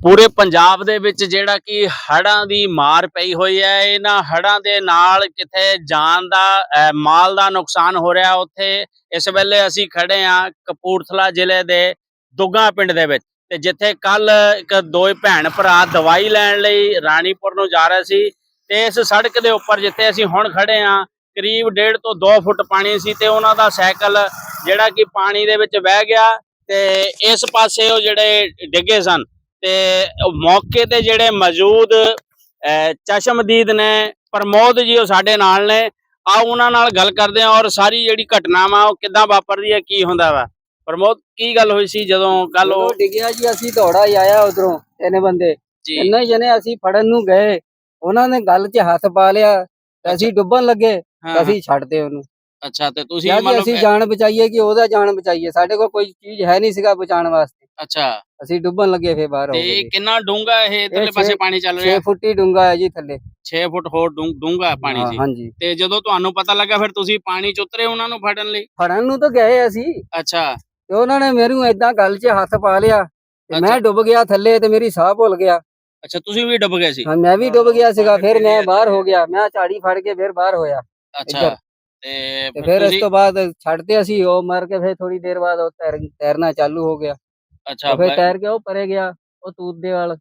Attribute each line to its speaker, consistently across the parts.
Speaker 1: ਪੂਰੇ ਪੰਜਾਬ ਦੇ ਵਿੱਚ ਜਿਹੜਾ ਕਿ ਹੜਾਂ ਦੀ ਮਾਰ ਪਈ ਹੋਈ ਹੈ। ਇਹਨਾਂ ਹੜਾਂ ਦੇ ਨਾਲ ਕਿਤੇ ਜਾਨ ਦਾ ਮਾਲ ਦਾ ਨੁਕਸਾਨ ਹੋ ਰਿਹਾ, ਉੱਥੇ ਇਸ ਵੇਲੇ ਅਸੀਂ ਖੜੇ ਹਾਂ ਕਪੂਰਥਲਾ ਜ਼ਿਲ੍ਹੇ ਦੇ ਦੁੱਗਾ ਪਿੰਡ ਦੇ ਵਿੱਚ। ਤੇ ਜਿੱਥੇ ਕੱਲ ਇੱਕ ਦੋਏ ਭੈਣ ਭਰਾ ਦਵਾਈ ਲੈਣ ਲਈ ਰਾਣੀਪੁਰ ਨੂੰ ਜਾ ਰਹੇ ਸੀ ਤੇ ਇਸ ਸੜਕ ਦੇ ਉੱਪਰ ਜਿੱਥੇ ਅਸੀਂ ਹੁਣ ਖੜੇ ਹਾਂ, ਕਰੀਬ 1.5 ਤੋਂ 2 ਫੁੱਟ ਪਾਣੀ ਸੀ ਤੇ ਉਹਨਾਂ ਦਾ ਸਾਈਕਲ ਜਿਹੜਾ ਕਿ ਪਾਣੀ ਦੇ ਵਿੱਚ ਵਹਿ ਗਿਆ ਤੇ ਇਸ ਪਾਸੇ ਉਹ ਜਿਹੜੇ ਡਿੱਗੇ ਸਨ। ਤੇ ਮੌਕੇ ਤੇ ਜਿਹੜੇ ਮੌਜੂਦ ਚਸ਼ਮਦੀਦ ਨੇ ਪ੍ਰਮੋਦ ਜੀ ਉਹ ਸਾਡੇ ਨਾਲ ਨੇ। ਆ ਉਹਨਾਂ ਨਾਲ ਗੱਲ ਕਰਦੇ ਆ ਔਰ ਸਾਰੀ ਜਿਹੜੀ ਘਟਨਾ ਵਾ ਉਹ ਕਿੱਦਾਂ ਵਾਪਰਦੀ ਹੈ ਕੀ ਹੁੰਦਾ ਵਾ? ਪ੍ਰਮੋਦ ਕੀ ਗੱਲ ਹੋਈ ਸੀ ਜਦੋਂ ਕੱਲ ਉਹ
Speaker 2: ਡਿੱਗਿਆ ਜੀ ਅਸੀਂ ਦੌੜਾ ਹੀ ਆਇਆ ਉਧਰੋਂ ਤਿੰਨ ਬੰਦੇ।
Speaker 1: ਜੀ।
Speaker 2: ਤਿੰਨੇ ਜਣੇ ਅਸੀਂ ਫੜਨ ਨੂੰ ਗਏ। ਉਹਨਾਂ ਨੇ ਗੱਲ 'ਚ ਹੱਥ ਪਾ ਲਿਆ ਤੇ ਅਸੀਂ ਡੁੱਬਣ ਲੱਗੇ ਅਸੀਂ ਛੱਡਦੇ ਉਹਨੂੰ।
Speaker 1: ਅੱਛਾ ਤੇ ਤੁਸੀਂ ਮਤਲਬ
Speaker 2: ਅਸੀਂ ਜਾਨ ਬਚਾਈਏ ਕਿ ਉਹਦਾ ਜਾਨ ਬਚਾਈਏ? ਸਾਡੇ ਕੋਲ ਕੋਈ ਚੀਜ਼ ਹੈ ਨਹੀਂ ਸੀਗਾ ਬਚਾਉਣ ਵਾਸਤੇ।
Speaker 1: ਅੱਛਾ।
Speaker 2: ਅਸੀਂ ਡੁੱਬਣ ਲੱਗੇ ਫੇਰ ਬਾਹਰ ਹੋ
Speaker 1: ਤੇ
Speaker 2: ਗਏ
Speaker 1: ਕਿੰਨਾ ਡੂੰਗਾ ਇਹ ਇਧਰਲੇ
Speaker 2: ਛੇ-
Speaker 1: ਪਾਸੇ ਪਾਣੀ ਚੱਲ
Speaker 2: 6
Speaker 1: ਰਿਹਾ
Speaker 2: ਫੁੱਟ ਹੀ ਡੂੰਗਾ ਹੈ ਜੀ ਥੱਲੇ।
Speaker 1: 6 ਫੁੱਟ ਹੋਰ ਡੂੰਗਾ ਪਾਣੀ
Speaker 2: ਹਾਂ,
Speaker 1: ਸੀ
Speaker 2: ਹਾਂਜੀ।
Speaker 1: ਤੇ ਜਦੋਂ ਤੁਹਾਨੂੰ ਪਤਾ ਲੱਗਾ ਫਿਰ ਤੁਸੀਂ ਪਾਣੀ ਚ ਉਤਰੇ ਉਹਨਾਂ ਨੂੰ ਫੜਨ ਲਈ?
Speaker 2: ਫੜਨ ਨੂੰ ਤਾਂ ਗਏ ਅਸੀਂ।
Speaker 1: ਅੱਛਾ।
Speaker 2: ਤੇ ਉਹਨਾਂ ਨੇ ਮੈਨੂੰ ਏਦਾਂ ਗੱਲ 'ਚ ਹੱਥ ਪਾ ਲਿਆ। ਤੇ
Speaker 1: ਅੱਛਾ।
Speaker 2: ਮੈਂ ਡੁੱਬ ਗਿਆ ਥੱਲੇ ਤੇ ਮੇਰੀ ਸਾਹ ਭੁੱਲ ਗਿਆ।
Speaker 1: ਅੱਛਾ ਤੁਸੀਂ ਵੀ ਡੁੱਬ ਗਏ ਸੀ?
Speaker 2: ਹਾਂ ਮੈਂ ਵੀ ਡੁੱਬ ਗਿਆ ਸੀਗਾ। ਫਿਰ ਮੈਂ ਬਾਹਰ ਹੋ ਗਿਆ। ਮੈਂ ਝਾੜੀ ਫੜ ਕੇ ਫਿਰ ਬਾਹਰ ਹੋਇਆ
Speaker 1: ਅੱਛਾ।
Speaker 2: ਇੱਧਰ।
Speaker 1: ਤੇ
Speaker 2: ਤੇ
Speaker 1: ਫਿਰ ਤੁਸੀਂ
Speaker 2: ਤੋਂ ਬਾਅਦ ਛੱਡਤੇ ਅਸੀਂ ਉਹ ਮਰ ਕੇ ਫਿਰ ਥੋੜੀ ਦੇਰ ਬਾਅਦ ਉਹ ਤੈਰ ਤੈਰਨਾ ਚਾਲੂ ਹੋ ਗਿਆ।
Speaker 1: ਅੱਛਾ
Speaker 2: ਫਿਰ
Speaker 1: ਬ-
Speaker 2: ਤੈਰ ਕੇ ਉਹ ਪਰੇ ਗਿਆ? ਉਹ ਤੂਤ ਦੇ ਵਾਲ।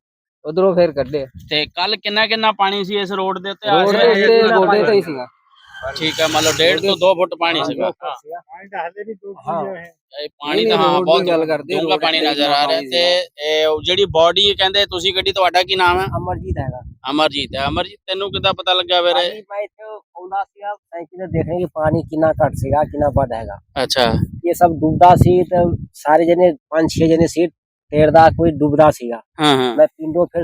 Speaker 2: ਉਧਰੋਂ ਫਿਰ ਕੱਢੇ
Speaker 1: ਤੇ ਕੱਲ ਕਿੰਨਾ ਕਿੰਨਾ ਪਾਣੀ ਸੀ ਇਸ ਰੋਡ ਦੇ ਉੱਤੇ?
Speaker 2: ਰੋਡ ਦੇ ਉੱਤੇ ਗੋਡੇ ਤੇ ਹੀ ਸੀਗਾ।
Speaker 1: ਠੀਕ ਹੈ ਮਤਲਬ 1.5 ਤੋਂ 2 ਫੁੱਟ ਪਾਣੀ ਸੀਗਾ।
Speaker 2: ਹਾਂ।
Speaker 1: ਇਹ ਪਾਣੀ ਤਾਂ ਹਾਂ ਬਹੁਤ
Speaker 2: ਗੱਲ ਕਰਦੇ,
Speaker 1: ਡੂੰਘਾ ਪਾਣੀ
Speaker 2: ਤੇ
Speaker 1: ਨਜ਼ਰ ਆ ਰਿਹਾ
Speaker 2: ਪਾਣੀ
Speaker 1: ਤੇ ਇਹ ਉਹ ਜਿਹੜੀ ਬਾਡੀ ਕਹਿੰਦੇ ਤੁਸੀਂ ਗੱਡੀ ਤੁਹਾਡਾ ਕੀ ਨਾਮ ਹੈ?
Speaker 2: ਅਮਰਜੀਤ ਹੈਗਾ।
Speaker 1: ਅਮਰਜੀਤ ਹੈ। ਅਮਰਜੀਤ ਤੈਨੂੰ ਕਿੱਦਾਂ ਪਤਾ ਲੱਗਾ ਵੀਰੇ?
Speaker 2: ਪਾਣੀ ਮੈਂ ਇੱਥੇ ਆਉਂਦਾ ਸੀਗਾ ਸਾਈਕਲ ਤੇ ਦੇਖਣੇ ਕਿ ਪਾਣੀ ਕਿੰਨਾ ਘੱਟ ਸੀਗਾ ਕਿੰਨਾ ਵੱਧ ਹੈਗਾ।
Speaker 1: ਅੱਛਾ।
Speaker 2: ਇਹ ਸਭ ਡੁੱਬਦਾ ਸੀ ਤੇ ਸਾਰੇ ਜਣੇ ਪੰਜ ਛੇ ਜਣੇ ਸੀ ਤੇਰਦਾ ਕੋਈ ਡੁੱਬਦਾ ਸੀਗਾ।
Speaker 1: ਹਾਂ ਹਾਂ।
Speaker 2: ਮੈਂ ਪਿੰਡੋਂ ਫਿਰ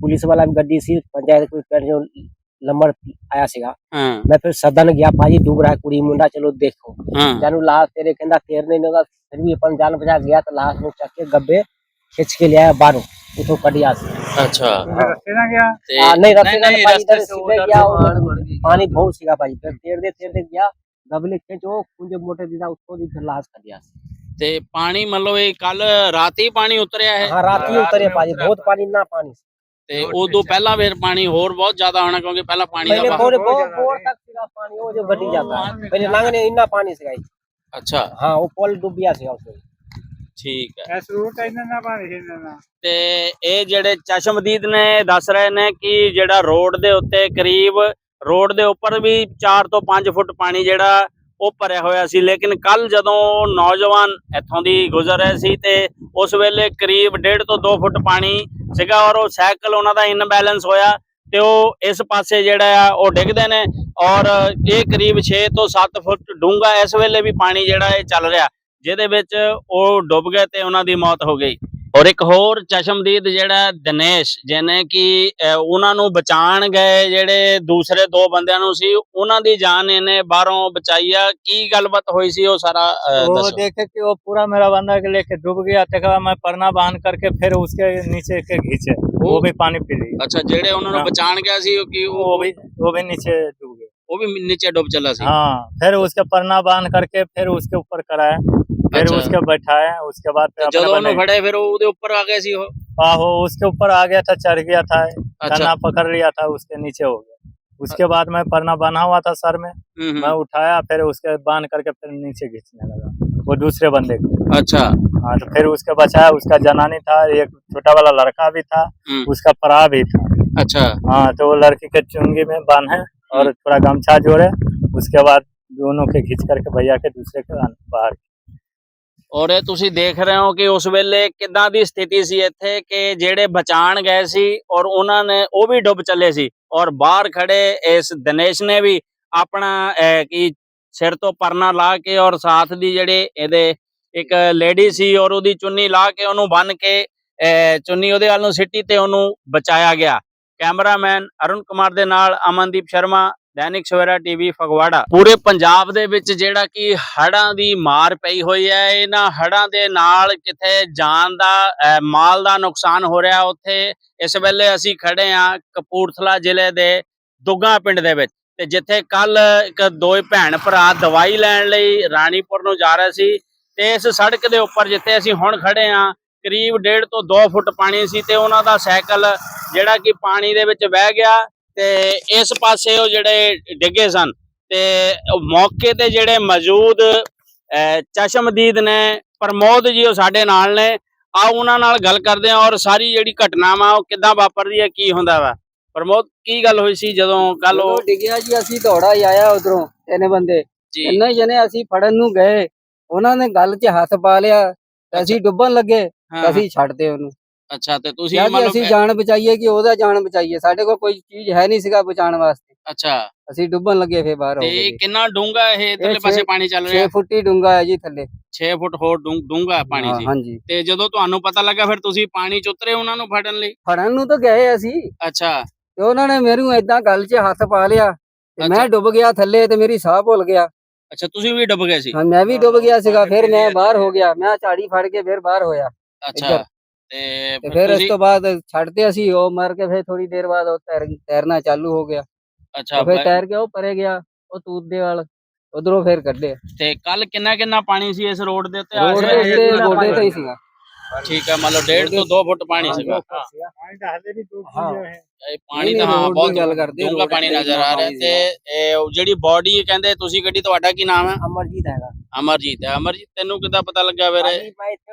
Speaker 2: ਪੁਲਿਸ ਵਾਲਾ ਵੀ ਗੱਡੀ ਸੀ ਪੰਚਾਇਤ ਕੋਈ ਪਿੰਡ ਜੋ ਨੰਬਰ ਆਇਆ ਸੀਗਾ। ਮੈਂ ਫਿਰ ਸਦਨ ਗਿਆ ਭਾਜੀ ਡੁੱਬ ਰਿਹਾ ਕੁੜੀ ਮੁੰਡਾ ਚਲੋ ਦੇਖੋ।
Speaker 1: ਹਾਂ।
Speaker 2: ਲਾਸ਼ ਤੇਰੇ ਕਹਿੰਦਾ ਤੇਰਨੇ ਨੋਗਾ ਫਿਰ ਵੀ ਆਪਣ ਜਾਨ ਬਚਾ ਗਿਆ ਤਾਂ ਲਾਸ਼ ਨੂੰ ਚੱਕ ਕੇ ਗੱਬੇ ਖਿੱਚ ਕੇ ਲਿਆਇਆ ਬਾਹਰੋਂ ਉਥੋਂ ਕੱਢਿਆ ਸੀ।
Speaker 1: ਅੱਛਾ।
Speaker 2: ਰਸਤੇ
Speaker 1: ਨਾ
Speaker 2: ਗਿਆ?
Speaker 1: ਨਹੀਂ
Speaker 2: ਰਸਤੇ ਨਾਲ ਪਾਣੀ ਬਹੁਤ ਸੀਗਾ ਭਾਜੀ ਫਿਰ ਤੇਰਦੇ ਤੇਰਦੇ ਗਿਆ ਗੱਬਲੇ ਖਿੱਚੋ ਕੁੰਜੇ ਮੋਟੇ ਦੀਦਾ ਉਥੋਂ ਦੀ ਲਾਸ਼ ਕੱਢਿਆ ਸੀ।
Speaker 1: ਤੇ ਪਾਣੀ ਮਤਲਬ ਇਹ ਕੱਲ ਰਾਤੀ ਪਾਣੀ ਉਤਰਿਆ ਹੈ?
Speaker 2: ਹਾਂ ਰਾਤੀ ਉਤਰੇ ਭਾਜੀ ਬਹੁਤ ਪਾਣੀ ਨਾ ਪਾਣੀ ਸੀ।
Speaker 1: ਤੇ ਉਦੋਂ ਪਹਿਲਾਂ ਫਿਰ ਪਾਣੀ ਹੋਰ ਬਹੁਤ ਜ਼ਿਆਦਾ ਹੋਣਾ ਕਿਉਂਕਿ ਪਹਿਲਾਂ ਪਾਣੀ
Speaker 2: पहले
Speaker 1: ਦਾ
Speaker 2: थोड़े बहुत बोर तक सीगा पानी वो जो गड्डी जाता है पहले लांगने इतना पानी सीगा ही।
Speaker 1: ਅੱਛਾ
Speaker 2: हाँ वो पोल डूब गया सीगा उसमें
Speaker 1: ਠੀਕ ਹੈ
Speaker 3: ਇਸ ਰੂਟ ਇਹਨਾਂ ਨਾ ਪਾਣੀ ਸੀ ਇਹਨਾਂ ਨਾਲ
Speaker 1: ਤੇ ਇਹ ਜਿਹੜੇ ਚਸ਼ਮਦੀਦ ਨੇ ਦੱਸ ਰਹੇ ਨੇ ਕਿ ਜਿਹੜਾ ਰੋਡ ਦੇ ਉੱਤੇ ਕਰੀਬ ਰੋਡ ਦੇ ਉੱਪਰ ਵੀ 4 ਤੋਂ 5 ਫੁੱਟ ਪਾਣੀ ਜਿਹੜਾ ਉਹ ਭਰਿਆ ਹੋਇਆ ਸੀ ਲੇਕਿਨ ਕੱਲ ਜਦੋਂ ਨੌਜਵਾਨ ਇੱਥੋਂ ਦੀ ਗੁਜ਼ਰ ਰਹੇ ਸੀ ਤੇ ਉਸ ਵੇਲੇ ਕਰੀਬ 1.5 ਤੋਂ 2 ਫੁੱਟ ਪਾਣੀ ਸੀਗਾ ਔਰ ਉਹ ਸਾਈਕਲ ਉਹਨਾਂ ਦਾ ਇਨਬੈਲੈਂਸ ਹੋਇਆ ਤੇ ਉਹ ਇਸ ਪਾਸੇ ਜਿਹੜਾ ਆ ਉਹ ਡਿੱਗਦੇ ਨੇ ਔਰ ਇਹ ਕਰੀਬ 6 ਤੋਂ 7 ਫੁੱਟ ਡੂੰਘਾ ਇਸ ਵੇਲੇ ਵੀ ਪਾਣੀ ਜਿਹੜਾ ਇਹ ਚੱਲ ਰਿਹਾ, ਜਿਹਦੇ ਵਿੱਚ ਉਹ ਡੁੱਬ ਗਏ ਤੇ ਉਹਨਾਂ ਦੀ ਮੌਤ ਹੋ ਗਈ। ਔਰ ਇੱਕ ਹੋਰ ਚਸ਼ਮਦੀਦ ਜਿਹੜਾ ਦਿਨੇਸ਼ ਜਿਹਨੇ ਕਿ ਅਹ, ਉਹਨਾਂ ਨੂੰ ਬਚਾਣ ਗਏ ਜਿਹੜੇ ਦੂਸਰੇ ਦੋ ਬੰਦਿਆਂ ਨੂੰ ਸੀ ਉਹਨਾਂ ਦੀ ਜਾਨ ਇਹਨੇ ਬਾਹਰੋਂ ਬਚਾਈ ਆ ਕੀ ਗੱਲਬਾਤ ਹੋਈ ਸੀ ਉਹ ਸਾਰਾ ਅਹ,
Speaker 3: वो
Speaker 1: ਦੱਸੋ
Speaker 3: देखे कि वो पूरा मेरा बंदा के लेके डूब गया तक मैं परना बांध करके फिर उसके नीचे के खींचे वो भी पानी पी ली
Speaker 1: ਅੱਛਾ ਜਿਹੜੇ ਉਹਨਾਂ ਨੂੰ
Speaker 3: ਹਾਂ।
Speaker 1: ਬਚਾਣ ਗਿਆ ਸੀ ਉਹ ਕੀ
Speaker 3: वो
Speaker 1: ਉਹ
Speaker 3: भी वो भी नीचे डूब गए
Speaker 1: ਉਹ ਵੀ ਨੀਚੇ ਡੁੱਬ ਚੱਲਾ ਸੀ
Speaker 3: हाँ फिर उसके परना बांध करके फिर उसके ऊपर कराया फिर
Speaker 1: अच्छा।
Speaker 3: उसके बैठाया उसके बाद फिर
Speaker 1: ਜਦੋਂ
Speaker 3: अपने
Speaker 1: ਉਹਨੂੰ
Speaker 3: बने
Speaker 1: ਫੜੇ ਫਿਰ ਉਹ ਉਹਦੇ ਉੱਪਰ ਆ ਗਏ ਸੀ ਉਹ
Speaker 3: आहो उसके ऊपर आ गया था चढ़ गया था
Speaker 1: ਅੱਛਾ
Speaker 3: तना पकड़ लिया था उसके नीचे हो गया उसके बाद मैं परना बना हुआ था सर में
Speaker 1: ਹੂੰ, हूँ,
Speaker 3: मैं उठाया फिर उसके बांध करके फिर नीचे खींचने लगा वो दूसरे बंदे को
Speaker 1: अच्छा
Speaker 3: हाँ तो फिर उसके बचाया उसका जनानी था एक छोटा वाला लड़का भी था
Speaker 1: हम्म,
Speaker 3: उसका परा भी था
Speaker 1: अच्छा
Speaker 3: हाँ तो वो लड़की के चुंगी में बांधे और थोड़ा गमछा जोड़े उसके बाद दोनों के खींच करके भैया के दूसरे के अन- बाहर
Speaker 1: ਔਰ ਇਹ ਤੁਸੀਂ ਦੇਖ ਰਹੇ ਹੋ ਕਿ ਉਸ ਵੇਲੇ ਕਿੱਦਾਂ ਦੀ ਸਥਿਤੀ ਸੀ ਇੱਥੇ ਕਿ ਜਿਹੜੇ ਬਚਾਣ ਗਏ ਸੀ ਔਰ ਉਹਨਾਂ ਨੇ ਉਹ ਵੀ ਡੁੱਬ ਚੱਲੇ ਸੀ ਔਰ ਬਾਹਰ ਖੜੇ ਇਸ ਦਿਨੇਸ਼ ਨੇ ਵੀ ਆਪਣਾ ਅਹ, ਕੀ ਸਿਰ ਤੋਂ ਪਰਨਾ ਲਾ ਕੇ ਔਰ ਸਾਥ ਦੀ ਜਿਹੜੇ ਇਹਦੇ ਇੱਕ ਲੇਡੀ ਸੀ ਔਰ ਉਹਦੀ ਚੁੰਨੀ ਲਾ ਕੇ ਉਹਨੂੰ ਬੰਨ ਕੇ ਅਹ, ਚੁੰਨੀ ਉਹਦੇ ਵੱਲ ਨੂੰ ਸਿੱਟੀ ਤੇ ਉਹਨੂੰ ਬਚਾਇਆ ਗਿਆ। ਕੈਮਰਾਮੈਨ ਅਰੁਣ ਕੁਮਾਰ ਦੇ ਨਾਲ ਅਮਨਦੀਪ ਸ਼ਰਮਾ ਦੈਨਿਕ ਸਵੇਰਾ ਟੀਵੀ ਫਗਵਾੜਾ। ਪੂਰੇ ਪੰਜਾਬ ਦੇ ਵਿੱਚ ਜਿਹੜਾ ਕਿ ਹੜਾਂ ਦੀ ਮਾਰ ਪਈ ਹੋਈ ਹੈ, ਇਹਨਾਂ ਹੜ੍ਹਾਂ ਦੇ ਨਾਲ ਕਿਤੇ ਜਾਨ ਦਾ ਮਾਲ ਦਾ ਨੁਕਸਾਨ ਹੋ ਰਿਹਾ, ਉੱਥੇ ਇਸ ਵੇਲੇ ਅਸੀਂ ਖੜੇ ਹਾਂ ਕਪੂਰਥਲਾ ਜ਼ਿਲ੍ਹੇ ਦੇ ਦੁੱਗਾ ਪਿੰਡ ਦੇ ਵਿੱਚ। ਤੇ ਜਿੱਥੇ ਕੱਲ ਇੱਕ ਦੋਏ ਭੈਣ ਭਰਾ ਦਵਾਈ ਲੈਣ ਲਈ ਰਾਣੀਪੁਰ ਨੂੰ ਜਾ ਰਹੇ ਸੀ ਤੇ ਇਸ ਸੜਕ ਦੇ ਉੱਪਰ ਜਿੱਥੇ ਅਸੀਂ ਹੁਣ ਖੜੇ ਹਾਂ, ਕਰੀਬ 1.5 ਤੋਂ 2 ਫੁੱਟ ਪਾਣੀ ਸੀ ਤੇ ਉਹਨਾਂ ਦਾ ਸਾਈਕਲ ਜਿਹੜਾ ਕਿ ਪਾਣੀ ਦੇ ਵਿੱਚ ਵਹਿ ਗਿਆ। ਤੇ ਇਸ ਪਾਸੇ ਉਹ ਜਿਹੜੇ ਡਿੱਗੇ ਸਨ ਤੇ ਮੌਕੇ ਤੇ ਜਿਹੜੇ ਮੌਜੂਦ ਚਸ਼ਮਦੀਦ ਨੇ ਪ੍ਰਮੋਦ ਜੀ ਉਹ ਸਾਡੇ ਨਾਲ ਨੇ। ਆ ਉਹਨਾਂ ਨਾਲ ਗੱਲ ਕਰਦੇ ਆ ਔਰ ਸਾਰੀ ਜਿਹੜੀ ਘਟਨਾ ਵਾ ਉਹ ਕਿੱਦਾਂ ਵਾਪਰਦੀ ਹੈ ਕੀ ਹੁੰਦਾ ਵਾ? ਪ੍ਰਮੋਦ ਕੀ ਗੱਲ ਹੋਈ ਸੀ ਜਦੋਂ ਕੱਲ ਉਹ
Speaker 4: ਡਿੱਗਿਆ ਜੀ ਅਸੀਂ ਦੌੜਾ ਹੀ ਆਇਆ ਉਧਰੋਂ ਤਿੰਨ ਬੰਦੇ।
Speaker 1: ਜੀ।
Speaker 4: ਤਿੰਨੇ ਜਣੇ ਅਸੀਂ ਫੜਨ ਨੂੰ ਗਏ। ਉਹਨਾਂ ਨੇ ਗੱਲ 'ਚ ਹੱਥ ਪਾ ਲਿਆ। ਤੇ ਅਸੀਂ ਡੁੱਬਣ ਲੱਗੇ। ਅਸੀਂ ਛੱਡਦੇ ਉਹਨੂੰ।
Speaker 1: ਅੱਛਾ ਤੇ ਤੁਸੀਂ
Speaker 4: ਕਿਹਾ ਜੀ
Speaker 1: ਮਤਲਬ
Speaker 4: ਅਸੀਂ ਜਾਨ ਬਚਾਈਏ ਕਿ ਉਹਦਾ ਜਾਨ ਬਚਾਈਏ? ਸਾਡੇ ਕੋਲ ਕੋਈ ਚੀਜ਼ ਹੈ ਨਹੀਂ ਸੀਗਾ ਬਚਾਉਣ ਵਾਸਤੇ।
Speaker 1: ਅੱਛਾ।
Speaker 4: ਅਸੀਂ ਡੁੱਬਣ ਲੱਗੇ ਫੇਰ ਬਾਹਰ ਹੋ
Speaker 1: ਤੇ
Speaker 4: ਗਏ
Speaker 1: ਕਿੰਨਾ ਡੂੰਗਾ ਇਹ
Speaker 4: ਛੇ-
Speaker 1: ਪਾਸੇ ਪਾਣੀ ਚੱਲ
Speaker 4: 6
Speaker 1: ਰਿਹਾ
Speaker 4: ਫੁੱਟ ਹੀ ਡੂੰਗਾ ਹੈ ਜੀ ਥੱਲੇ।
Speaker 1: 6 ਫੁੱਟ ਹੋਰ ਡੂੰਗਾ ਪਾਣੀ
Speaker 4: ਹਾਂ, ਹਾਂਜੀ।
Speaker 1: ਤੇ ਜਦੋਂ ਤੁਹਾਨੂੰ ਪਤਾ ਲੱਗਾ ਫਿਰ ਤੁਸੀਂ ਪਾਣੀ ਚ ਉਤਰੇ ਉਹਨਾਂ ਨੂੰ ਫੜਨ ਲਈ?
Speaker 4: ਫੜਨ ਨੂੰ ਤਾਂ ਗਏ ਅਸੀਂ।
Speaker 1: ਅੱਛਾ।
Speaker 4: ਤੇ ਉਹਨਾਂ ਨੇ ਮੈਨੂੰ ਏਦਾਂ ਗੱਲ 'ਚ ਹੱਥ ਪਾ ਲਿਆ। ਤੇ
Speaker 1: ਅੱਛਾ।
Speaker 4: ਮੈਂ ਡੁੱਬ ਗਿਆ ਥੱਲੇ ਤੇ ਮੇਰੀ ਸਾਹ ਭੁੱਲ ਗਿਆ।
Speaker 1: ਅੱਛਾ ਤੁਸੀਂ ਵੀ ਡੁੱਬ ਗਏ ਸੀ?
Speaker 4: ਹਾਂ ਮੈਂ ਵੀ ਡੁੱਬ ਗਿਆ ਸੀਗਾ। ਫਿਰ ਮੈਂ ਬਾਹਰ ਹੋ ਗਿਆ। ਮੈਂ ਝਾੜੀ ਫੜ ਕੇ ਫਿਰ ਬਾਹਰ ਹੋਇਆ।
Speaker 1: ਅੱਛਾ।
Speaker 4: ਇੱਧਰ।
Speaker 1: ਤੇ
Speaker 4: ਤੇ
Speaker 1: ਫਿਰ ਤੁਸੀਂ
Speaker 4: ਤੋਂ ਬਾਅਦ ਛੱਡਤੇ ਅਸੀਂ ਉਹ ਮਰ ਕੇ ਫਿਰ ਥੋੜੀ ਦੇਰ ਬਾਅਦ ਉਹ ਤੈਰ ਤੈਰਨਾ ਚਾਲੂ ਹੋ ਗਿਆ।
Speaker 1: ਅੱਛਾ
Speaker 4: ਤੇ ਫਿਰ
Speaker 1: ਬ-
Speaker 4: ਤੈਰ ਕੇ ਉਹ ਪਰੇ ਗਿਆ ਉਹ ਤੂਤ ਦੇ ਵਾਲ ਉਧਰੋਂ ਫਿਰ ਕੱਢੇ
Speaker 1: ਤੇ ਕੱਲ ਕਿੰਨਾ ਕਿੰਨਾ ਪਾਣੀ ਸੀ ਇਸ ਰੋਡ ਦੇ ਉੱਤੇ?
Speaker 4: ਰੋਡ ਦੇ
Speaker 1: ਆਸ-ਪਾਸ?
Speaker 4: ਉੱਤੇ ਗੋਡੇ ਤੇ ਹੀ ਸੀਗਾ।
Speaker 1: ਠੀਕ ਹੈ ਮਤਲਬ 1.5 ਤੋਂ 2 ਫੁੱਟ ਪਾਣੀ ਸੀਗਾ।
Speaker 4: ਹਾਂ।
Speaker 1: ਇਹ ਪਾਣੀ
Speaker 4: ਨਹੀਂ,
Speaker 1: ਤਾਂ ਹਾਂ
Speaker 4: ਦੀ
Speaker 1: ਬਹੁਤ
Speaker 4: ਗੱਲ ਕਰਦੇ,
Speaker 1: ਡੂੰਘਾ
Speaker 4: ਰੋਡ
Speaker 1: ਪਾਣੀ
Speaker 4: ਤੇ
Speaker 1: ਨਜ਼ਰ ਆ ਰਿਹਾ
Speaker 4: ਪਾਣੀ
Speaker 1: ਤੇ ਇਹ ਉਹ ਜਿਹੜੀ ਬਾਡੀ ਕਹਿੰਦੇ ਤੁਸੀਂ ਗੱਡੀ ਤੁਹਾਡਾ ਕੀ ਨਾਮ ਹੈ?
Speaker 2: ਅਮਰਜੀਤ ਹੈਗਾ।
Speaker 1: ਅਮਰਜੀਤ ਹੈ। ਅਮਰਜੀਤ ਤੈਨੂੰ ਕਿੱਦਾਂ ਪਤਾ ਲੱਗਾ ਵੀਰੇ?
Speaker 2: ਮੈਂ ਇੱਥੇ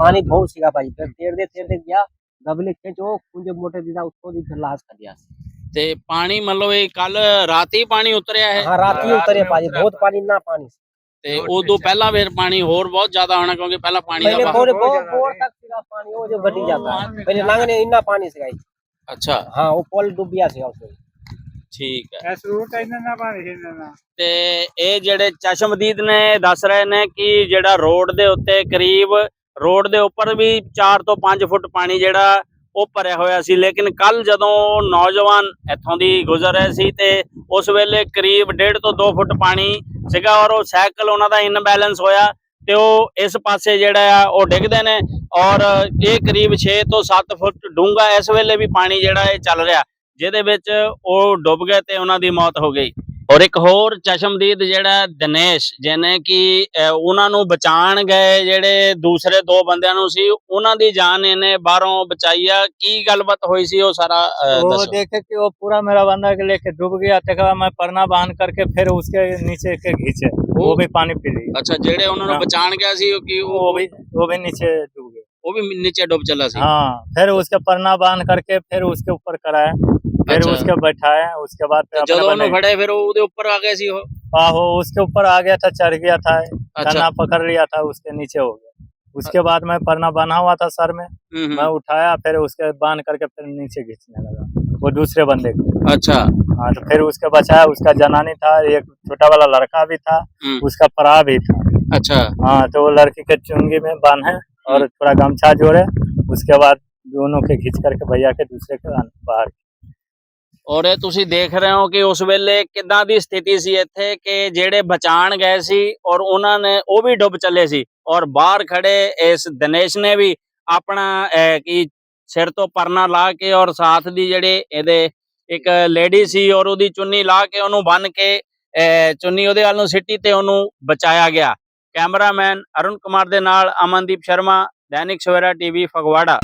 Speaker 2: से सीधे
Speaker 1: उधर
Speaker 2: गया
Speaker 1: से
Speaker 2: उधर
Speaker 4: मर गई।
Speaker 2: पानी बहुत सीगा भाई फिर तेरते तेरते गया गबले खींचो कुंजे मोटे दीदा उसको भी फिर लाश कर दिया
Speaker 1: ਤੇ ਪਾਣੀ ਮਤਲਬ ਇਹ ਕੱਲ ਰਾਤੀ ਪਾਣੀ ਉਤਰਿਆ ਹੈ
Speaker 2: हाँ रात ही उतरे पानी बहुत पानी ना पानी से।
Speaker 1: ਤੇ ਉਦੋਂ ਪਹਿਲਾਂ ਫਿਰ ਪਾਣੀ ਹੋਰ ਬਹੁਤ ਜ਼ਿਆਦਾ ਹੋਣਾ ਕਿਉਂਕਿ ਪਹਿਲਾਂ ਪਾਣੀ
Speaker 2: पहले
Speaker 1: ਦਾ
Speaker 2: थोड़े बहुत बोर तक सीगा पानी वो जो गड्डी जाता है पहले लांगने इतना पानी सीगा ही।
Speaker 1: ਅੱਛਾ
Speaker 2: हाँ वो पोल डूब गया सीगा उसमें
Speaker 1: ਠੀਕ ਹੈ ਤੇ ਇਹ ਜਿਹੜੇ ਚਸ਼ਮਦੀਦ ਨੇ ਦੱਸ ਰਹੇ ਨੇ ਕਿ ਜਿਹੜਾ ਰੋਡ ਦੇ ਉੱਤੇ ਕਰੀਬ ਰੋਡ ਦੇ ਉੱਪਰ ਵੀ 4 ਤੋਂ 5 ਫੁੱਟ ਪਾਣੀ ਜਿਹੜਾ ਉਹ ਭਰਿਆ ਹੋਇਆ ਸੀ, ਲੇਕਿਨ ਕੱਲ ਜਦੋਂ ਨੌਜਵਾਨ ਇੱਥੋਂ ਦੀ ਗੁਜ਼ਰ ਰਹੇ ਸੀ ਤੇ ਉਸ ਵੇਲੇ ਕਰੀਬ 1.5 ਤੋਂ 2 ਫੁੱਟ ਪਾਣੀ ਸੀਗਾ ਔਰ ਉਹ ਸਾਈਕਲ ਉਹਨਾਂ ਦਾ ਇਨਬੈਲੈਂਸ ਹੋਇਆ ਤੇ ਉਹ ਇਸ ਪਾਸੇ ਜਿਹੜਾ ਆ ਉਹ ਡਿੱਗਦੇ ਨੇ ਔਰ ਇਹ ਕਰੀਬ 6 ਤੋਂ 7 ਫੁੱਟ ਡੂੰਘਾ ਇਸ ਵੇਲੇ ਵੀ ਪਾਣੀ ਜਿਹੜਾ ਇਹ ਚੱਲ ਰਿਹਾ, ਜਿਹਦੇ ਵਿੱਚ ਉਹ ਡੁੱਬ ਗਏ ਤੇ ਉਹਨਾਂ ਦੀ ਮੌਤ ਹੋ ਗਈ। ਔਰ ਇੱਕ ਹੋਰ ਚਸ਼ਮਦੀਦ ਜਿਹੜਾ ਦਿਨੇਸ਼ ਜਿਹਨੇ ਕਿ ਅਹ, ਉਹਨਾਂ ਨੂੰ ਬਚਾਣ ਗਏ ਜਿਹੜੇ ਦੂਸਰੇ ਦੋ ਬੰਦਿਆਂ ਨੂੰ ਸੀ ਉਹਨਾਂ ਦੀ ਜਾਨ ਇਹਨੇ ਬਾਹਰੋਂ ਬਚਾਈ ਆ ਕੀ ਗੱਲਬਾਤ ਹੋਈ ਸੀ ਉਹ ਸਾਰਾ ਅਹ,
Speaker 3: वो
Speaker 1: ਦੱਸੋ
Speaker 3: देखे कि वो पूरा मेरा बंदा के लेके डूब गया तक मैं परना बांध करके फिर उसके नीचे के घींचे वो भी पानी पी ली
Speaker 1: ਅੱਛਾ ਜਿਹੜੇ ਉਹਨਾਂ ਨੂੰ
Speaker 3: ਹਾਂ।
Speaker 1: ਬਚਾਣ ਗਿਆ ਸੀ ਉਹ ਕੀ
Speaker 3: वो
Speaker 1: ਉਹ
Speaker 3: भी वो भी नीचे डूब गए
Speaker 1: ਉਹ ਵੀ ਨੀਚੇ ਡੁੱਬ ਚੱਲਾ ਸੀ
Speaker 3: हाँ फिर उसके परना बांध करके फिर उसके ऊपर कराया फिर
Speaker 1: अच्छा।
Speaker 3: उसके बैठाया उसके बाद फिर
Speaker 1: ਜਦੋਂ
Speaker 3: अपने
Speaker 1: ਉਹਨੂੰ
Speaker 3: बंदे-
Speaker 1: ਫੜੇ ਫਿਰ ਉਹ ਉਹਦੇ ਉੱਪਰ ਆ ਗਏ ਸੀ ਉਹ
Speaker 3: आहो उसके ऊपर आ गया था चढ़ गया था
Speaker 1: ਅੱਛਾ
Speaker 3: तना पकड़ लिया था उसके नीचे हो गया उसके बाद मैं परना बना हुआ था सर में
Speaker 1: ਹੂੰ, हूँ,
Speaker 3: मैं उठाया फिर उसके बांध करके फिर नीचे खींचने लगा वो दूसरे बंदे को
Speaker 1: अच्छा
Speaker 3: हाँ तो फिर उसके बचाया उसका जनानी था एक छोटा वाला लड़का भी था
Speaker 1: हम्म,
Speaker 3: उसका परा भी था
Speaker 1: अच्छा
Speaker 3: हाँ तो वो लड़की के चुंगी में बांधे और थोड़ा गमछा जोड़े उसके बाद दोनों के खींच करके भैया के दूसरे के आन- बाहर
Speaker 1: ਔਰ ਇਹ ਤੁਸੀਂ ਦੇਖ ਰਹੇ ਹੋ ਕਿ ਉਸ ਵੇਲੇ ਕਿੱਦਾਂ ਦੀ ਸਥਿਤੀ ਸੀ ਇੱਥੇ ਕਿ ਜਿਹੜੇ ਬਚਾਣ ਗਏ ਸੀ ਔਰ ਉਹਨਾਂ ਨੇ ਉਹ ਵੀ ਡੁੱਬ ਚੱਲੇ ਸੀ ਔਰ ਬਾਹਰ ਖੜੇ ਇਸ ਦਿਨੇਸ਼ ਨੇ ਵੀ ਆਪਣਾ ਅਹ, ਕੀ ਸਿਰ ਤੋਂ ਪਰਨਾ ਲਾ ਕੇ ਔਰ ਸਾਥ ਦੀ ਜਿਹੜੇ ਇਹਦੇ ਇੱਕ ਲੇਡੀ ਸੀ ਔਰ ਉਹਦੀ ਚੁੰਨੀ ਲਾ ਕੇ ਉਹਨੂੰ ਬੰਨ ਕੇ ਚੁੰਨੀ ਉਹਦੇ ਵੱਲ ਨੂੰ ਸਿੱਟੀ ਤੇ ਉਹਨੂੰ ਬਚਾਇਆ ਗਿਆ। ਕੈਮਰਾਮੈਨ ਅਰੁਣ ਕੁਮਾਰ ਦੇ ਨਾਲ ਅਮਨਦੀਪ ਸ਼ਰਮਾ ਦੈਨਿਕ ਸਵੇਰਾ ਟੀਵੀ ਫਗਵਾੜਾ।